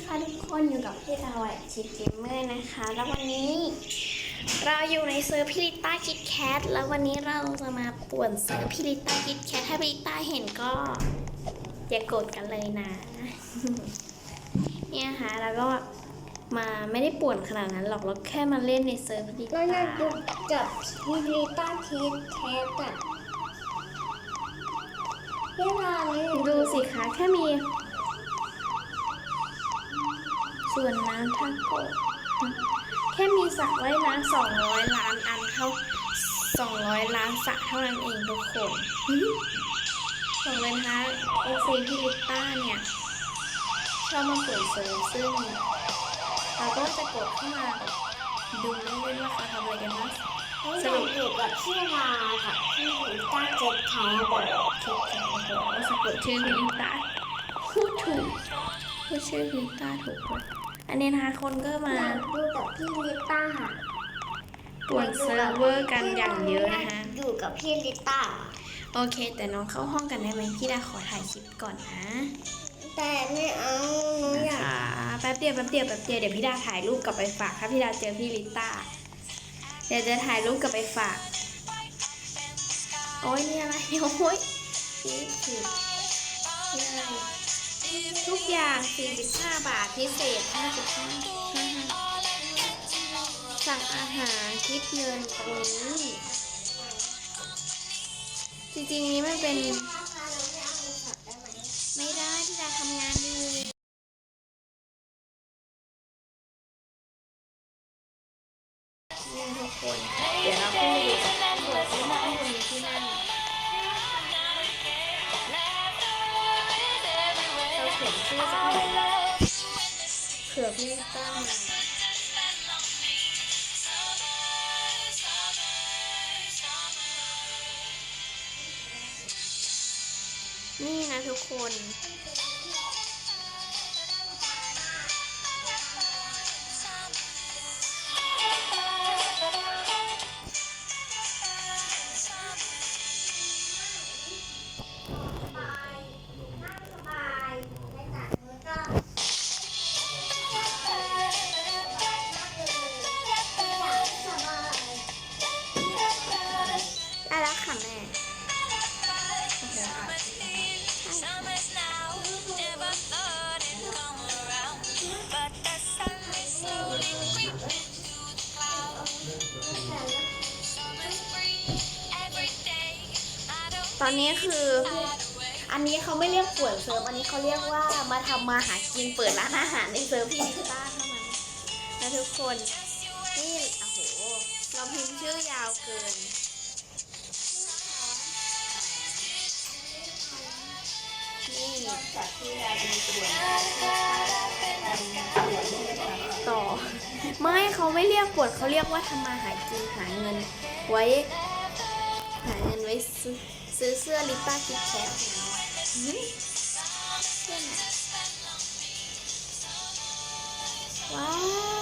นะคะทุกคนอยู่กับพี่ดาวอะชิปเกมเมอร์นะคะ แล้ววันนี้ เราอยู่ในเซิร์ฟพิลิต้าคิดแคทแล้ววันนี้เราจะมาป่วนเซิร์ฟพิลิต้าคิดแคทถ้าพิลิต้าเห็นก็ อย่ากดกันเลยนะ เนี่ยค่ะแล้วก็มาไม่ได้ป่วนขนาดนั้นหรอกเราแค่มาเล่นในเซิร์ฟพิลิเราต้าอยากดูกับวิลิต้าทีสแคสอะเวลาเลยดูสิคะแค่มี ส่วนน้ำทาโกะแค่มีสระว่ายน้ำสองร้อยล้านอันเท่าสองร้อยล้านสระเท่านั้นเองทุกคนบอกเลยนะคะเอซีพิลิต้าเนี่ยชอบมาเปิดเซิร์ฟซึ่งเราก็จะกดเข้ามาดูเล่นๆว่าเขาทำอะไรกันบ้างเราอยากอยู่กับพี่ลากับพี่วิลิต้าเจ็ดแคสอะคลิกกันโอ้โหสะกดชื่อพิลิต้าพูดถูก พูดชื่อพิลิต้าถูกด้วยอันนี้นะคะคนก็มาอยากดูกับพี่วิลิต้าป่วนเซิร์ฟเวอร์กันอย่างเยอะนะคะ อยู่กับพี่ลิต้า โอเค แต่น้องเข้าห้องกันได้ไหมพี่ดาขอถ่ายคลิปก่อนนะ แต่ไม่เอาหนูอนะยากคะแป๊บเดียวแป๊บเดียวแป๊บเดียวเดี๋ยวพี่ดาถ่ายรูปกลับไปฝากถ้าพี่ดาเจอพี่ลิต้า เดี๋ยวจะถ่ายรูปกลับไปฝาก โอ้ยนี่อะไรโอ้ยนี่คือนี่อะไร ทุกอย่าง 45 บาท พิเศษ 55สั่งอาหารคิดเงินตรงนี้ จริงๆนี้มันเป็น เผื่อพี่ตั้งนี่นะทุกคน อนนี้คือ อันนี้เขาไม่เรียกป่วนเซิร์ฟ อันนี้เขาเรียกว่ามาทำมาหากินเปิดร้านอาหารในเซิร์ฟพี่นิต้าเท่านั้นนะทุกคน นี่โอ้โห เราพิมพ์ชื่อยาวเกิน นี่ต่อ ไม่เขาไม่เรียกปวดเขาเรียกว่าทำมาหากินหาเงินไว้ หาเงินไว้ซื้อ ซื้อเสื้อลิปป้าคิดแคทอืมเสื้อไหนว้า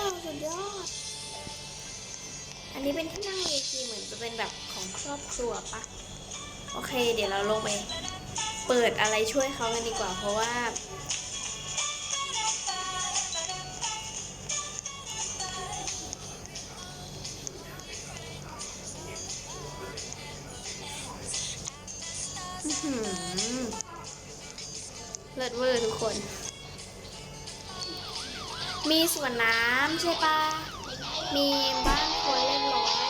ว สุดยอด อันนี้เป็นที่นั่งเวทีเหมือนจะเป็นแบบของครอบครัวปะโอเค เดี๋ยวเราลงไป เปิดอะไรช่วยเขากันดีกว่า เพราะว่า ใช่ปะมีบ้านคนเรียบร้อย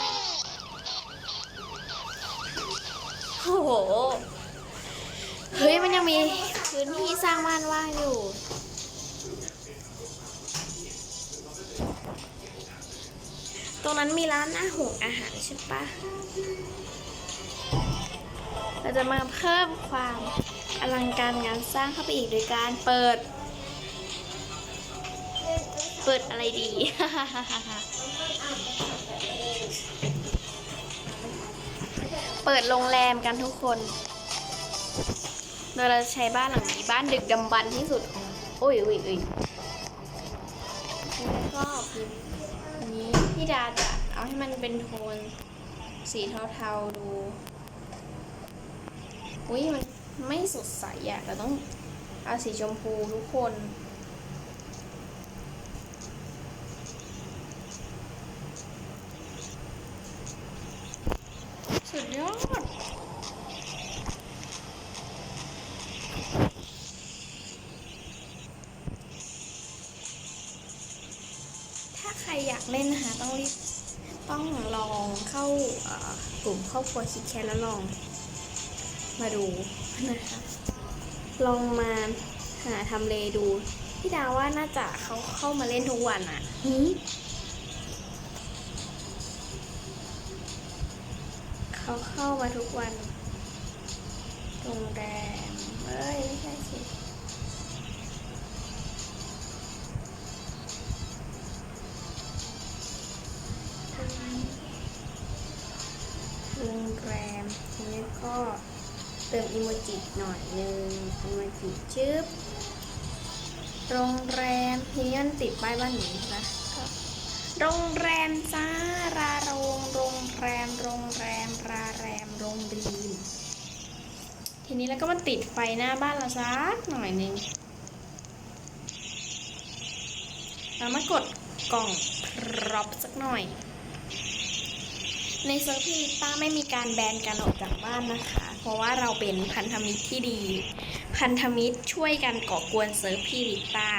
โอ้โห เฮ้ย มันยังมีพื้นที่สร้างบ้านว่างอยู่ ตรงนั้นมีร้านอาหงอาหารใช่ปะเราจะมาเพิ่มความอลังการงานสร้างเข้าไปอีกโดยการเปิด เปิดอะไรดี เปิดโรงแรมกันทุกคน โดยเราจะใช้บ้านหลังนี้บ้านดึกดำบรรพ์ที่สุดของโอ้ยอุ้ยอุ้ยแล้วก็พิมพ์อันนี้พี่ดาจะเอาให้มันเป็นโทน สีเทาๆดู อุ้ยมันไม่สดใสอะเราต้องเอาสีชมพูทุกคน อด ถ้าใครอยากเล่นนะคะ ต้องรีบต้องลองเข้ากลุ่มครอบครัวคิดแคทแล้วลอง มาดูนะคะ ลองมาหาทำเลดู พี่ดาว่าน่าจะเขาเข้ามาเล่นทุกวันอะ่ะ เขาเข้ามาทุกวันโรงแรมเอ้ย ไม่ใช่สิโรงแรมทีนี้ก็เติมอีโมจิหน่อยหนึ่งอีโมจิชึบโรงแรมทีนี้มันติดป้ายบ้านหนูนะก็โรงแรมจ้าราโรง ก็มาติดไฟหน้าบ้านเราสักหน่อยนึงเรามากดกล่องพร็อพสักหน่อย ในเซิร์ฟพี่ลิต้าไม่มีการแบนกันออกจากบ้านนะคะ เพราะว่าเราเป็นพันธมิตรที่ดี พันธมิตรช่วยกันก่อกวนเซิร์ฟพี่ลิต้า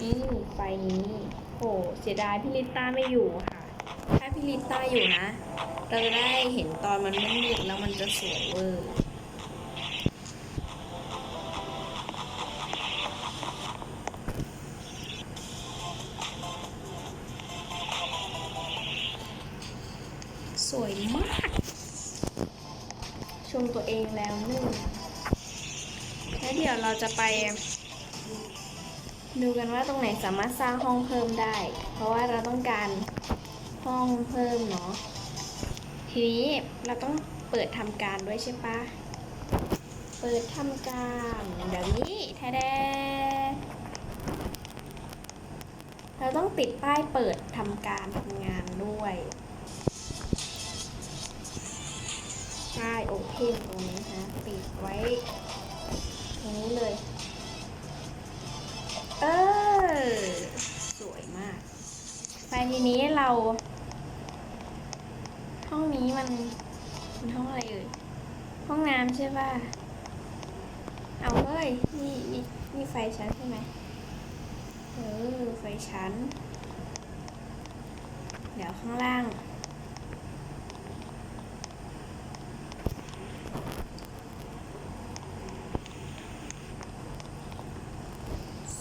นี่ไฟนี้โหเสียดายพี่ลิต้าไม่อยู่ค่ะ ถ้าพี่ลิต้าอยู่นะ เราจะได้เห็นตอนมันมืดแล้วมันจะสวยเวอร์ จะไป ดูกันว่าตรงไหนสามารถสร้างห้องเพิ่มได้ เพราะว่าเราต้องการห้องเพิ่มเนาะทีนี้เราต้องเปิดทำการด้วยใช่ปะเปิดทำการเดี๋ยวนี้แท้ๆเราต้องติดป้ายเปิดทำการทำงานด้วยใช่โอเพนตรงนี้ฮะปิดไว้ ตรงนี้เลย เออ สวยมาก ไปทีนี้เรา ห้องนี้มันมันห้องอะไรเอ่ย ห้องน้ำใช่ป่ะ เอาเฮ้ย นี่นี่นี่ไฟชั้นใช่ไหมเออ ไฟชั้น เดี๋ยวข้างล่าง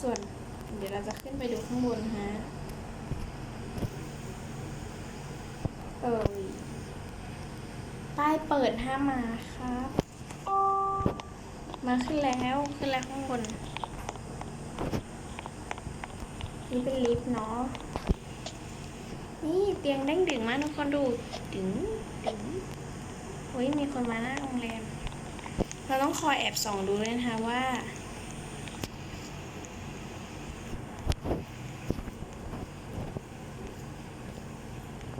ส่วน เดี๋ยวเราจะ ข้างบนฮะ เออป้ายเปิดห้ามมาครับ มาขึ้นแล้วขึ้นแล้วข้างบน นี่เป็นลิฟต์เนาะ นี่เตียงเด้งดึงมากทุกคนดูดึงดึงเฮ้ยมีคนมาหน้าโรงแรม เราต้องคอยแอบส่องดูด้วยนะคะว่า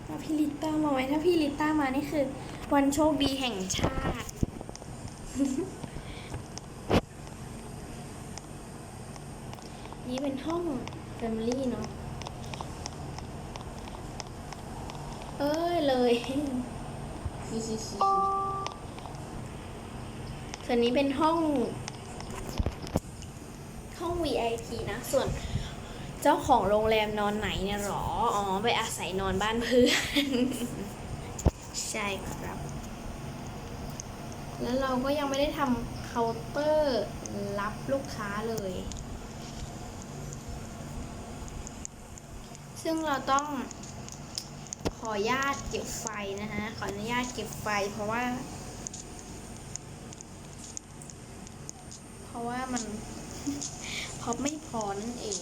ถ้าพี่ลิต้ามาไหมถ้า พี่ลิต้ามานี่คือ วันโชคดีแห่งชาติ นี่เป็นห้อง Family เนาะ เอ้ยเลยส่วนนี้เป็นห้อง ห้อง VIP นะ ส่วนเจ้าของโรงแรมนอนไหนเนี่ยหรอ อ๋อ ไปอาศัยนอนบ้านเพื่อน ใช่ครับ แล้วเราก็ยังไม่ได้ทำเคาน์เตอร์รับลูกค้าเลย ซึ่งเราต้องขออนุญาตเก็บไฟนะฮะ ขออนุญาตเก็บไฟเพราะว่า เพราะว่ามันเพราะไม่พอนั่นเอง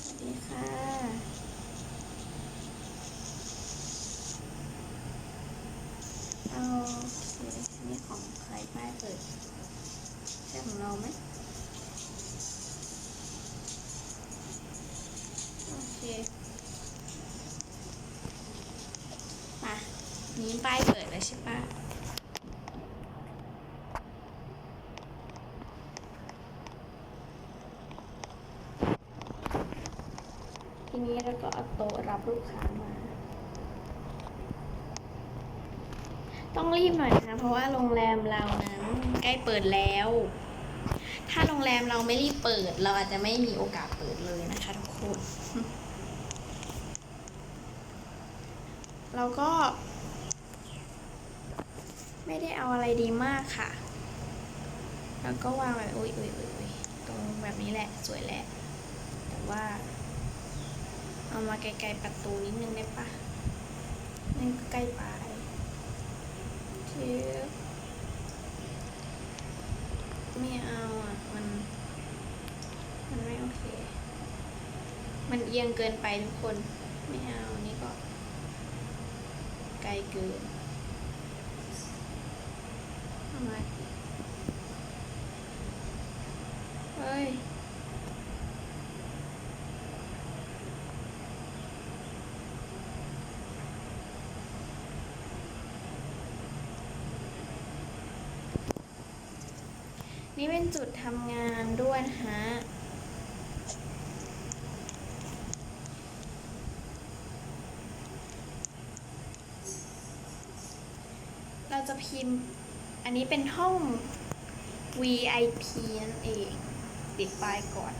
สวัสดีค่ะ เอาโอเคนี่ของใครป้ายเปิดใช่ของเราไหมโอเคมานี้ป้ายเปิดแล้วใช่ปะทีนี้เราก็เอาโต๊ะรับลูกค้ามา ต้องรีบหน่อยนะ เพราะว่าโรงแรมเรานั้นใกล้เปิดแล้ว ถ้าโรงแรมเราไม่รีบเปิด เราอาจจะไม่มีโอกาสเปิดเลยนะคะทุกคนเราก็ ไม่ได้เอาอะไรดีมากค่ะ แล้วก็วางแบบอุ้ยอุ้ยอุ้ยตรงแบบนี้แหละสวยแหละ แต่ว่า เอามาไกลๆประตูนิดนึงได้ปะนั่นก็ใกล้ไปเทียบไม่เอาอะ มัน มันไม่โอเค มันเอียงเกินไปทุกคนไม่เอานี่ก็ ไกลเกินเอามเฮ้ยนี่เป็นจุดทำงานด้วยนะฮะ เราจะ พิมพ์ อันนี้เป็นห้อง VIP นั่นเองติดป้ายก่อน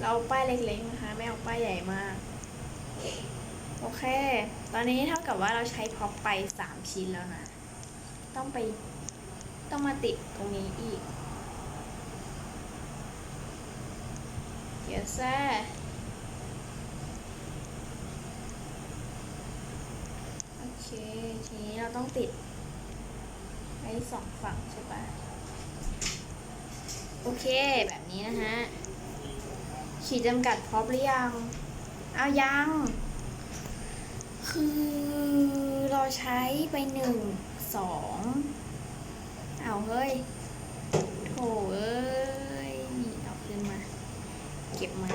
เราเอาป้ายเล็กๆนะคะ ไม่เอาป้ายใหญ่มาก โอเค ตอนนี้เท่ากับว่าเราใช้พ็อปไป 3 ชิ้นแล้วนะ ต้องไปต้องมาติดตรงนี้อีก เดี๋ยวแซ่โอเค ทีนี้เราต้องติดไว้สองฝั่งใช่ปะโอเค แบบนี้นะฮะ ขีดจำกัดพร็อพหรือยัง เอายัง คือเราใช้ไปหนึ่งสองเอาเฮ้ยโถเอ้ย นี่เอาขึ้นมา เก็บมา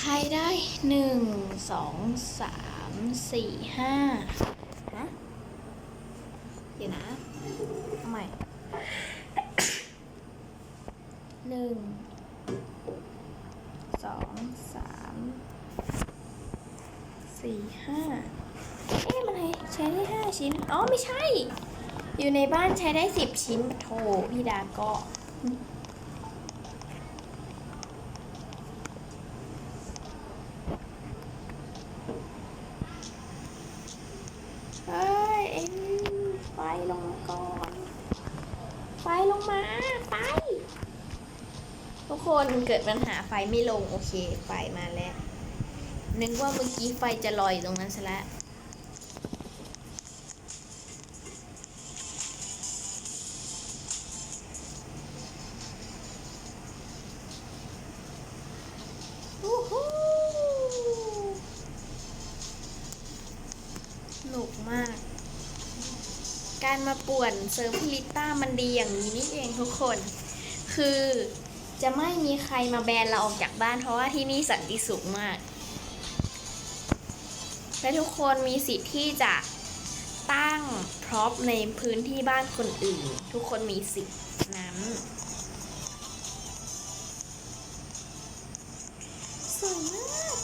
ใช้ได้หนึ่งสองสามสี่ห้าฮะเดี๋ยวนะเอาใหม่หนึ่งสองสามสี่ห้าเอ๊ะมันใช้ได้ห้าชิ้น อ๋อ ไม่ใช่ อยู่ในบ้านใช้ได้สิบชิ้นโถพี่ดาก็เฮ้ย เอ็งไฟลงมาก่อน ไฟลงมา ไฟ ทุกคนเกิดปัญหา ไฟไม่ลงโอเคไฟมาแล้ว นึกว่าเมื่อกี้ไฟจะลอยอยู่ตรงนั้นซะแล้วนุกมาก การมาป่วนเซิร์ฟพิลิต้ามันดีอย่างนี้นี่เองทุกคน คือ จะไม่มีใครมาแบนเราออกจากบ้านเพราะว่าที่นี่สันติสุขมาก และทุกคนมีสิทธิ์ที่จะตั้งพร็อพในพื้นที่บ้านคนอื่น ทุกคนมีสิทธิ์นั้นสวยมาก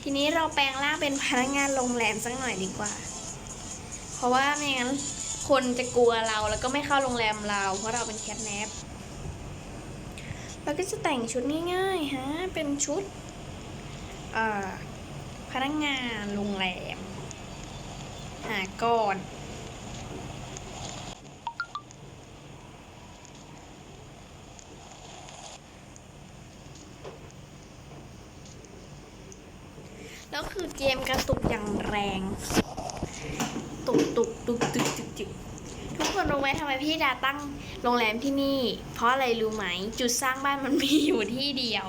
ทีนี้เราแปลงร่างเป็นพนักงานโรงแรมสักหน่อยดีกว่า เพราะว่าไม่งั้นคนจะกลัวเราแล้วก็ไม่เข้าโรงแรมเรา เพราะเราเป็นแคทแนป เราก็จะแต่งชุดง่ายๆฮะเป็นชุดพนักงานโรงแรมหาก่อนแล้วคือเกมกระตุกอย่างแรง ตุกตุกตุกตุกตุกตุก ทุกคนรู้ไมทำไมพี่ดาตั้งโรงแรมที่นี่ เพราะอะไรรู้ไหม จุดสร้างบ้านมันมีอยู่ที่เดียว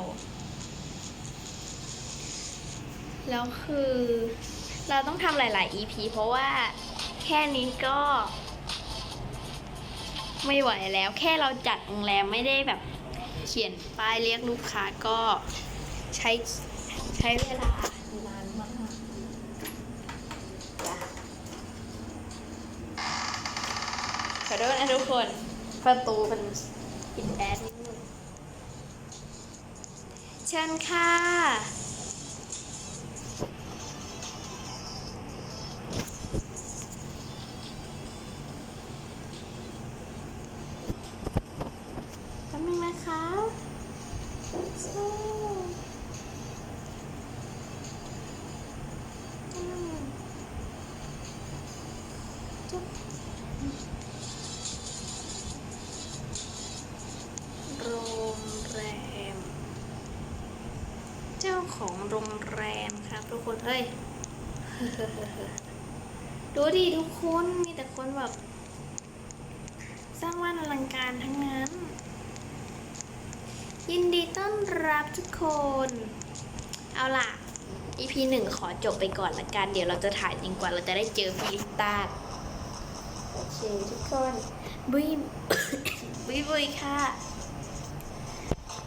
แล้วคือ เราต้องทำหลาย ๆ EP เพราะว่าแค่นี้ก็ ไม่ไหวแล้ว แค่เราจัดโรงแรมไม่ได้แบบ เขียนป้ายเรียกลูกค้าก็ใช้ใช้เวลานานมากจ้ะ ขอโทษนะทุกคน ประตูเป็นปิดแอร์นิดนึงเชิญค่ะ โรงแรมครับทุกคนเฮ้ย ดูดิทุกคนมีแต่คนแบบ สร้างว่านอลังการทั้งนั้น ยินดีต้อนรับทุกคน เอาล่ะ EP หนึ่งขอจบไปก่อนละกัน เดี๋ยวเราจะถ่ายจริงกว่าเราจะได้เจอฟีสตาร์โอเคทุกคนบุยบุยบุยค่ะ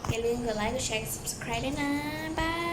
อย่าลืมกดไลค์กดแชร์กด subscribe ด้วยนะ บาย